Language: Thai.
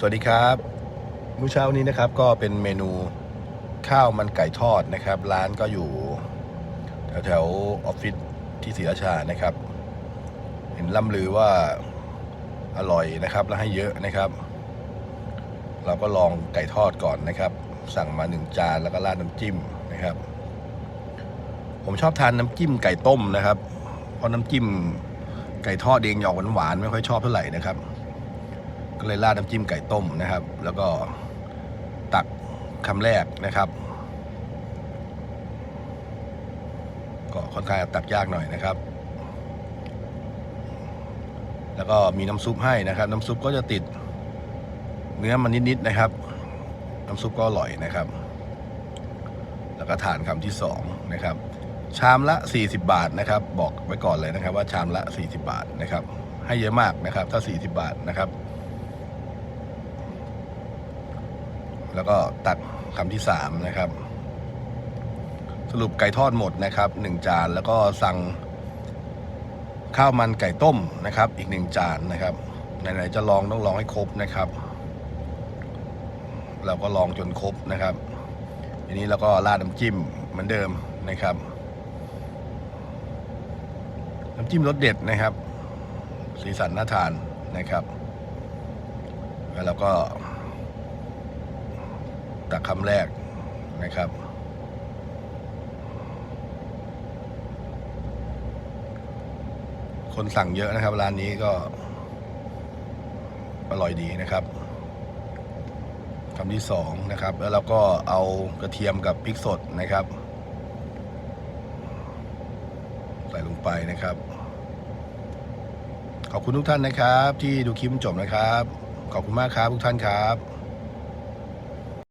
สวัสดีครับมื้อเช้านี้นะครับก็เป็นเมนูข้าวมันไก่ทอดนะครับ ร้านก็อยู่แถวแถวๆออฟฟิศที่ศรีราชานะครับ เห็นล่ำลือว่าอร่อยนะครับและให้เยอะนะครับ เราก็ลองไก่ทอดก่อนนะครับ สั่งมาหนึ่งจานแล้วก็ราดน้ำจิ้มนะครับ ผมชอบทานน้ำจิ้มไก่ต้มนะครับ เพราะน้ำจิ้มไก่ทอดเองออกหวานๆไม่ค่อยชอบเท่าไหร่นะครับ ก็เลยราดน้ำจิ้มไก่ต้มนะครับ แล้วก็ตักคำแรกนะครับ ก็ค่อนข้างตักยากหน่อยนะครับ แล้วก็มีน้ำซุปให้นะครับ น้ำซุปก็จะติดเนื้อมันนิดๆนะครับ น้ำซุปก็อร่อยนะครับ แล้วก็ทานคำที่สองนะครับ ชามละ 40 บาทนะครับ บอกไว้ก่อนเลยนะครับ ว่าชามละ 40 บาทนะครับ ให้เยอะมากนะครับ ถ้า 40 บาทนะครับ แล้วก็ตักคำที่สามนะครับ สรุปไก่ทอดหมดนะครับหนึ่งจานแล้วก็สั่งข้าวมันไก่ต้มนะครับ อีกหนึ่งจานนะครับไหนๆจะลองต้องลองให้ครบนะครับ เราก็ลองจนครบนะครับทีนี้เราก็ราดน้ำจิ้มเหมือนเดิมนะครับ น้ำจิ้มรสเด็ดนะครับ สีสันน่าทานนะครับ แล้วเราก็ ตักคำแรกนะครับ คนสั่งเยอะนะครับ ร้านนี้ก็อร่อยดีนะครับคำที่สองนะครับ แล้วเราก็เอากระเทียมกับพริกสดนะครับ ใส่ลงไปนะครับ ขอบคุณทุกท่านนะครับ ที่ดูคลิปจนจบนะครับ ขอบคุณมากครับทุกท่านครับ